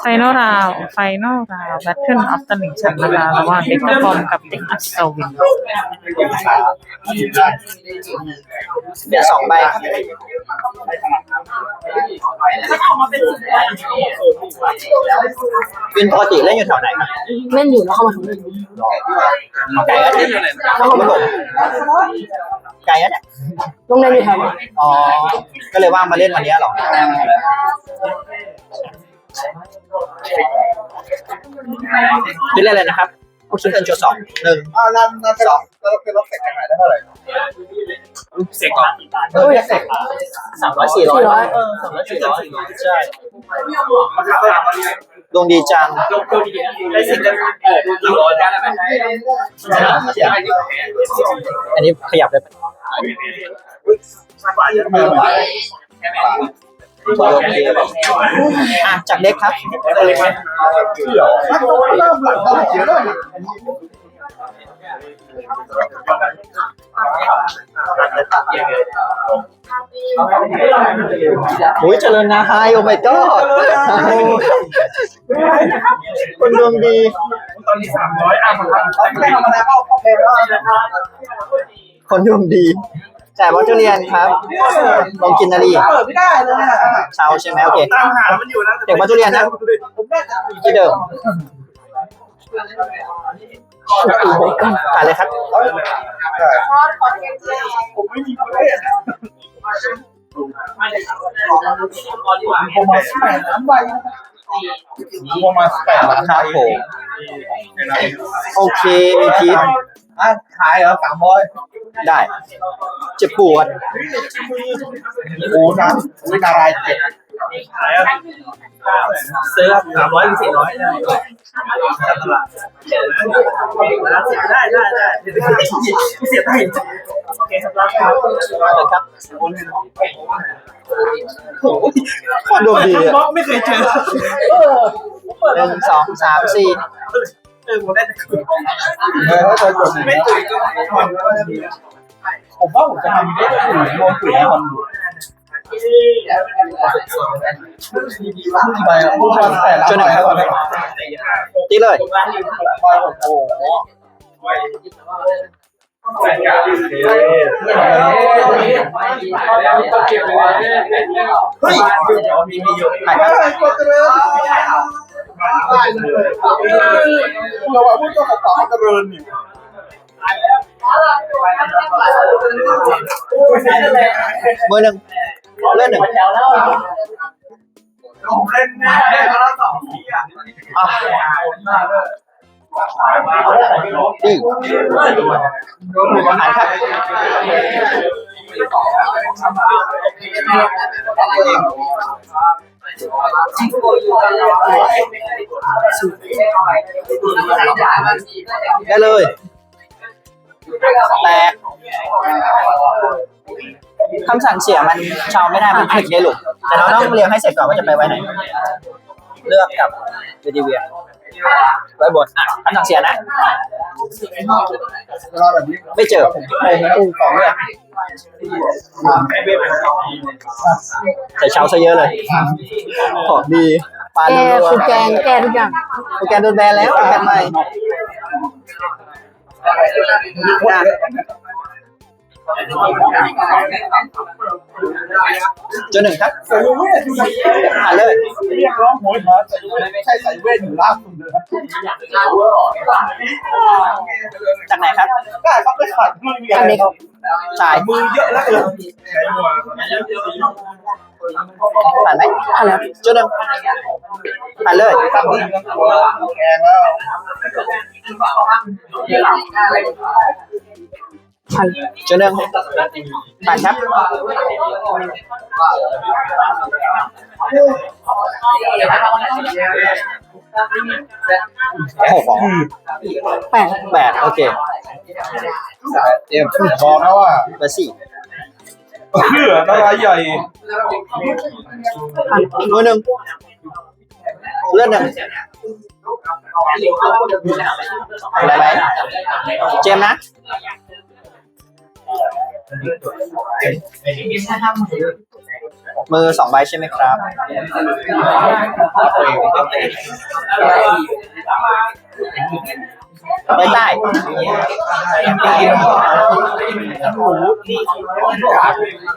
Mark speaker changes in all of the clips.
Speaker 1: ไฟนอลราวไฟนอลราวแบทเทิลออฟตลิ่งชันนะคะระหว่างเด็กกระปอมกับเด็กอัศวิน
Speaker 2: เดี๋ยวสองใบครับวินปกติเล่นอยู่แถวไหนครับ
Speaker 3: เล่นอยู่แล้วเข้ามาทำไม
Speaker 2: ไกลแล้วเนี่ยไม่หลงไกลแล้วเนี่ย
Speaker 3: โรงเรียนอยู่แถวไหน
Speaker 2: อ๋อ ก็เลยว่างมาเล่นวันนี้เหรอ พี่เล่นเลยนะครับโอเคเทิร์นโชว์สองหนึ่ง
Speaker 4: อ่านั่นนั่นสองแล้วเป็นรถเสกกันไหนได้เท่าไหร่
Speaker 2: เสกก่อนเออเสกสามร้อยสี่ร้อยเออสามร้อยสี่ร้อยใช่ดวงดีจัง
Speaker 5: ได้สิบได้เออดูร้อยได้ไหม
Speaker 2: อันนี้ขยับได้ไหม อะจากเด็กครับ
Speaker 4: เริ่มหลังต้องเขียนเริ่มหลัง
Speaker 2: อุ้ยเจริญนาไฮโอ้ my god คนดวงดี
Speaker 5: ตอนนี้สามร้อยอะมันทำ
Speaker 4: ตอนนี้ทำอะไรก็โอเคแล้ว
Speaker 2: คนดวงดี แต่วัตถุเรียนครับลองกินนารี
Speaker 4: เปิดไม่ได้เลยอะ
Speaker 2: เช้าใช่ไหมโอเค
Speaker 5: ตามหามันอยู่นะ
Speaker 2: เด็กวัตถุเรียนนะ
Speaker 4: ผมได้จาก
Speaker 2: ที่เดิมผ่านเลยครับ
Speaker 4: ผมไม่มีประเภทผมมาแปดล้านใบ ผมมาแปดล้าน
Speaker 2: ครับผม โอเคมีทิป
Speaker 4: อะขายเหรอสามร้อย
Speaker 2: ได้เจ็บปวด
Speaker 4: โอ้น้ำวินารายเจ็ด
Speaker 5: ซื้อสามร้อยหรือสี่ร้อยได้ตลาดได้ได้ได้เสีย ตังค์โอเคครับ
Speaker 2: ครับคนดวงดี
Speaker 5: บล็อกไม่เคยเจอ
Speaker 2: หนึ่งสองสามสี่
Speaker 5: เออผมได้แต่
Speaker 4: เออถ้าจะจด
Speaker 5: ไม่ตื่นก็ผ่อน
Speaker 4: ผมว่าผมจะทำได้ถึงโมงถึงวันไปอะพูดมาแปดล้าน
Speaker 2: จนหนึ่งครับ
Speaker 4: ก่อน
Speaker 2: ตีเลย
Speaker 4: โอ้โห
Speaker 5: เฮ้ยมีมีอยู่
Speaker 2: ไหนครับ
Speaker 4: กดเจริญเราว่าพูดตัวขอบเจริญนี่
Speaker 2: มือหนึ่งเล่นหนึ่ง
Speaker 5: ผมเล่นเล่นแล้วสองทีอะ
Speaker 2: ดีอ่านครับได้เลย แตกคำสั่งเสียมันชาวไม่ได้มันคลิกได้หลุมแต่เราต้องเรียงให้เสร็จก่อนว่าจะไปไว้ไหน เลือกกับเวทีเวียไว้บนอะคำสั่งเสียนะ
Speaker 4: เวลาแบบนี้
Speaker 2: ไม่เจอ
Speaker 4: ผมผมสองเนี่ย
Speaker 2: ใส่เช้าซะเยอะเลยของดีปลา
Speaker 3: แก
Speaker 2: ลัว
Speaker 3: คือแกงแกทุกอย่าง
Speaker 2: โปรแกรมโดนแบนแล้วโปรแกรมใหม่อะ เจอหนึ่งครับ
Speaker 4: ใส่เวทอยู่ไหน
Speaker 2: ผ่านเลย
Speaker 4: เรียกร้องโหยหาใส่เวทไม่ใช่ใส่เวทอยู่ล่าสุดเลย
Speaker 2: จากไหนครับ
Speaker 4: ได้ครับไม่ขาดมือเดี
Speaker 3: อันเด็ก
Speaker 2: จ่าย
Speaker 4: มือเยอะแล้วเกิน
Speaker 2: ผ่านไหม
Speaker 3: อะไร
Speaker 2: เจอหนึ่งผ่านเลย
Speaker 4: ตั้งมือกันตัวแกงแล้ว
Speaker 3: พัน
Speaker 2: เจอหนึ่งผ่านครับโอ้โห
Speaker 3: แปด
Speaker 2: แปดโอเค
Speaker 4: เอ็มบอกนะว่า
Speaker 2: เบอร์สี่
Speaker 4: เพื่อนอะไรใหญ่
Speaker 2: มือหนึ่งเลื่อนหนึ่งอะไรไหมเจมส์นะ มือสองใบใช่ไหมครับใบใต้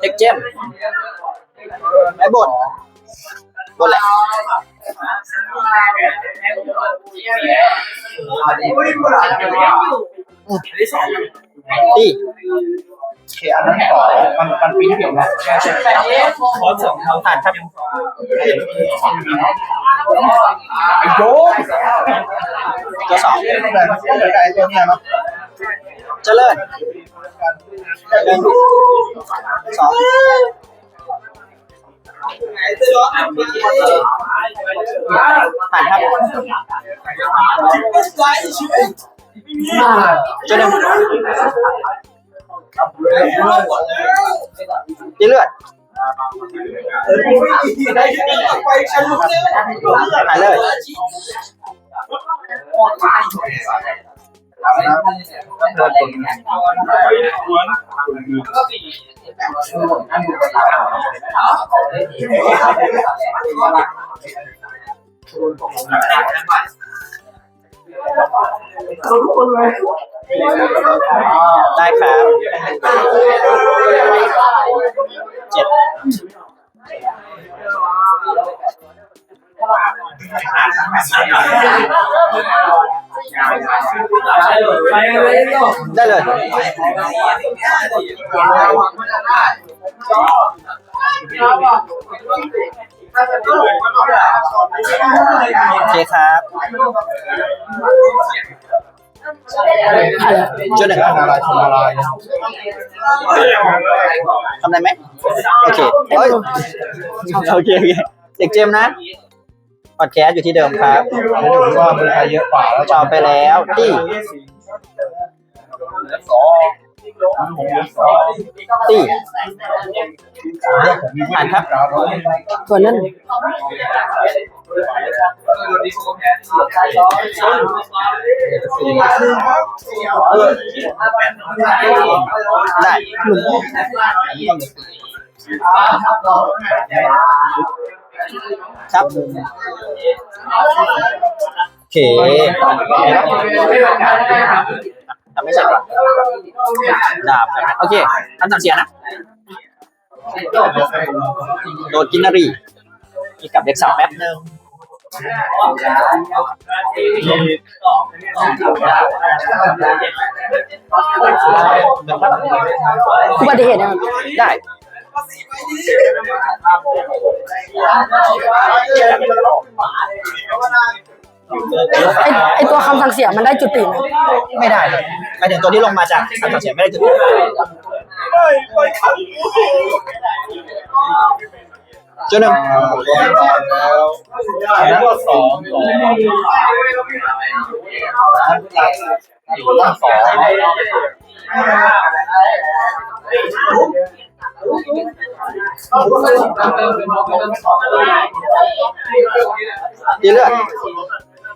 Speaker 2: เด็กเจมไอ้บนบนแหละ ตี
Speaker 4: โอเคอันนั้นต่อมันมันปีที่เดียวนะ
Speaker 5: ขอสองเท่า
Speaker 2: ผ่านครับ
Speaker 4: ไอ้โจ๊ก
Speaker 2: ตัวสอง
Speaker 4: ต่ก็เหมือนกับไอ้ตัวเนี้ยเนาะ
Speaker 2: เจริญหนึ่งสอง ผ่านครับเจริญตีเลือด
Speaker 5: ไปฉันลุกเลย
Speaker 2: ผ่านเลย ได้ครับ ได้เลย โอเคครับ
Speaker 3: อะไร
Speaker 2: จุดหนึ่ง
Speaker 4: อะไรทำอะไร
Speaker 2: ทำได้ไหมโอเคเฮ้ยโอเคโอเคเด็กเจมส์นะพอดแคสต์อยู่ที่เดิมครับ
Speaker 4: แล้วดูว่ามือใครเยอะกว่าแล้ว
Speaker 2: จอไปแล้วตี้
Speaker 4: สอง
Speaker 2: ตี
Speaker 4: ผ่านครับ
Speaker 3: ส่วนนั้น
Speaker 2: ได้ครับโอเค ไม่เสร็จหรอดาบครับโอเคทำสั่งเสียนะ โดดกินนารีมีกับเด็กสาวแป๊บนึง
Speaker 3: อุบัติเหตุนะครับ
Speaker 2: ได้
Speaker 3: ไอไอตัวคำสั่งเสียมันได้จุดติไหม
Speaker 2: ไม่ได้เลยหมายถึงตัวที่ลงมาจากคำสั่งเสียไม่ได้จุดจุดหนึ่ง
Speaker 4: แล้วแล้วสองสองสอง
Speaker 2: ดีเลือด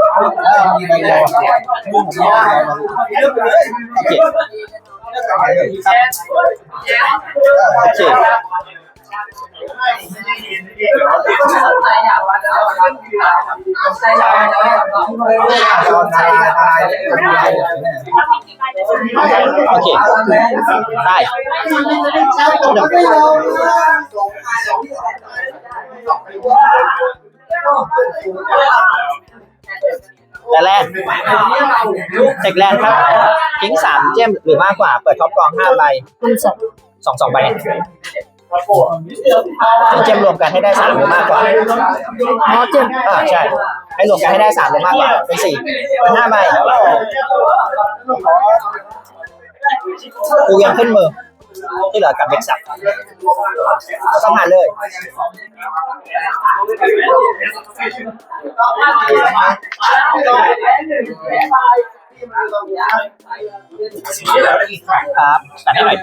Speaker 2: โอเคโอเคโอเค ได้ แต่แรกเทคแรกครับทิ้งสามเจมหรือมากกว่า เปิดท็อปกองห้าใบ
Speaker 3: สอง
Speaker 2: สองใบเจมรวมกันให้ได้สามหรือมากกว่า
Speaker 3: อ๋อเจม
Speaker 2: อ่าใช่ ให้รวมกันให้ได้สามหรือมากกว่า เป็นสี่เป็นห้าใบกูยังขึ้นมือที่เหลือกับเด็กสับแล้วก็ผ่านเลย ครับตัดให้หน่อย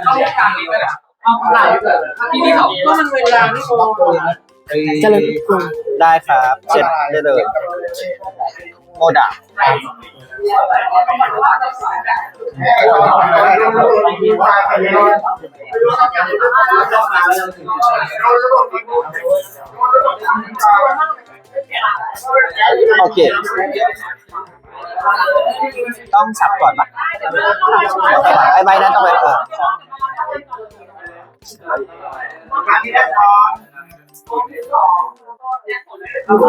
Speaker 5: ที่นี่เขาก็มันเวลาที่เขา
Speaker 3: เจริญกรุง
Speaker 2: ได้ครับเสร็จได้เลยโมดาโอ เคต้องสับก่อนปะไอใบนั้นต้องไปเออ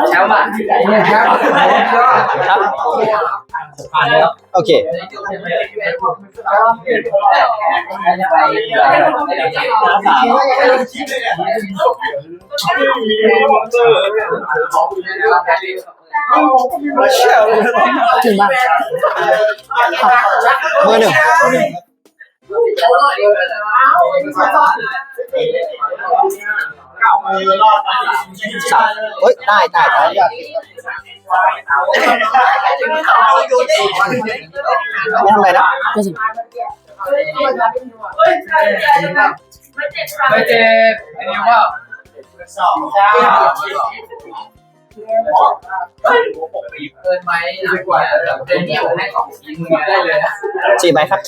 Speaker 5: แชมป์อะครับ
Speaker 2: ครับโอเค
Speaker 3: ถึงบ้าน
Speaker 2: มือหนึ่งสับเฮ้ยได้ได้ได้ไม่ทำอะไรนะ
Speaker 3: ก็สิ
Speaker 5: ไม่เจ็บอันนี้ว่าสองเจ้า เกินไหมดีกว่าเดี๋ยวนี้ผมให้สองชิ้นได้เลยนะ
Speaker 2: สี่ใบครับ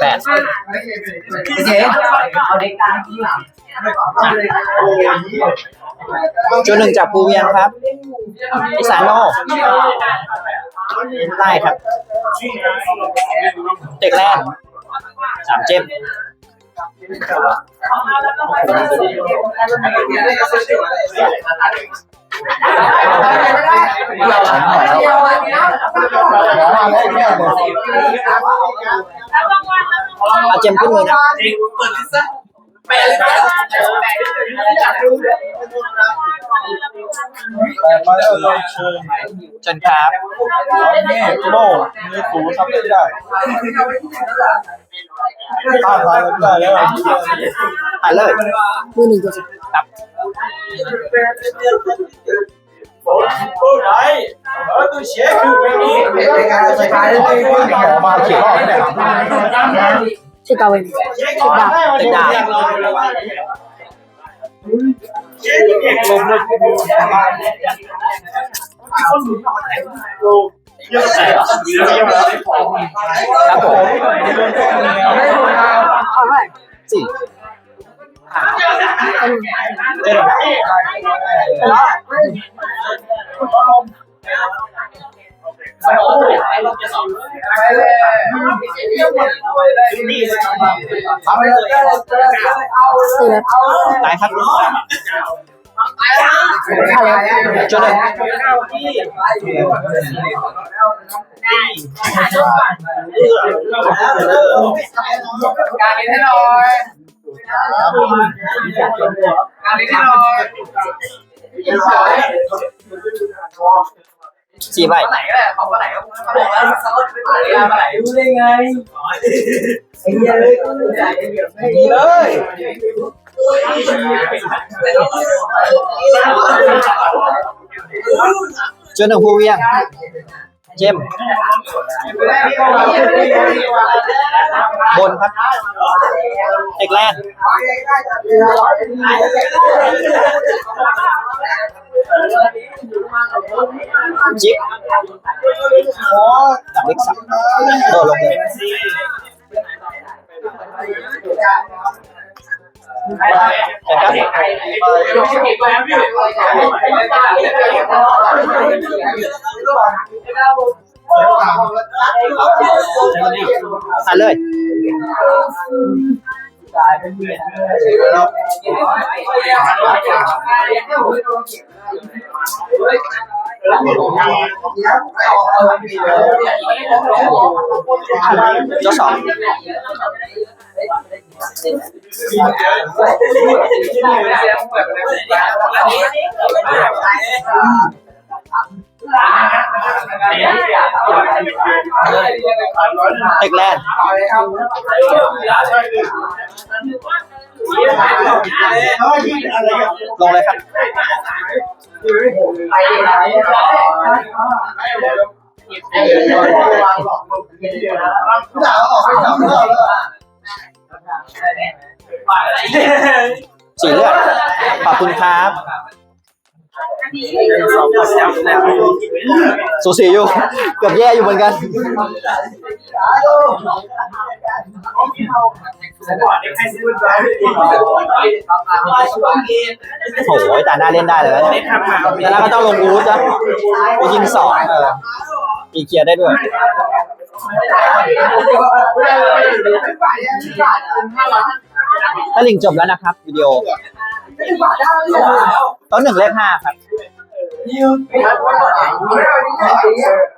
Speaker 2: แปด
Speaker 5: เจ๊เอาเด็กตามที่หลัง
Speaker 2: จุดหนึ่งจากภูเวียงครับอิสานโนได้ครับเด็กแรกสามเจมเอาเจมขึ้นมือนะ
Speaker 5: เปิดลิซ่าแปะเลยนะอยากดู
Speaker 4: แต่มาแล้วเราเชิญ
Speaker 2: เชิญครับ
Speaker 4: นี่โม่มือถูทำไม่ได้ต้ ไม่ได้แล้ว
Speaker 2: อ่านเลย
Speaker 3: มือหนึ่งก็สิ
Speaker 4: โอ้ยตัวเชฟคือไม่มีไปขายได้เลยต่อมาเขียนรอบเนี่ย
Speaker 3: ที่เกาเองที่ดา
Speaker 2: เด็กดาบ
Speaker 4: ลมเลย
Speaker 2: ครับผม
Speaker 3: เอาว้
Speaker 2: สี่
Speaker 3: ตีแบบ
Speaker 2: ตาครับ
Speaker 3: อ ไร
Speaker 2: จดหนึ่ง
Speaker 5: การเล่นให้หน่อยการเล่นให้หน่อย
Speaker 2: สี่ใบ
Speaker 5: ไหนก็ได้ของไหนก็ได้มาไหนรู้ได้ ไงไอ้เหี้ยเลย ดีเลย
Speaker 2: จุดหนึ่งภู เต็กแรกลงเลยนะครับอ่านลงเลยครับ
Speaker 5: สี
Speaker 2: เลือดขอบคุณครับ สูสีอยู่ เกือบแย่อยู่เหมือนกันโอ้ยแต่หน้าเล่นได้เลยนะแต่แล้วก็ต้องลงบูธนะไปยิงสองเอออีเคลียร์ได้ด้วยถ้าลิงจบแล้วนะครับวิดีโอ ต้นหนึ่งเลขห้าครับ
Speaker 5: Thank you.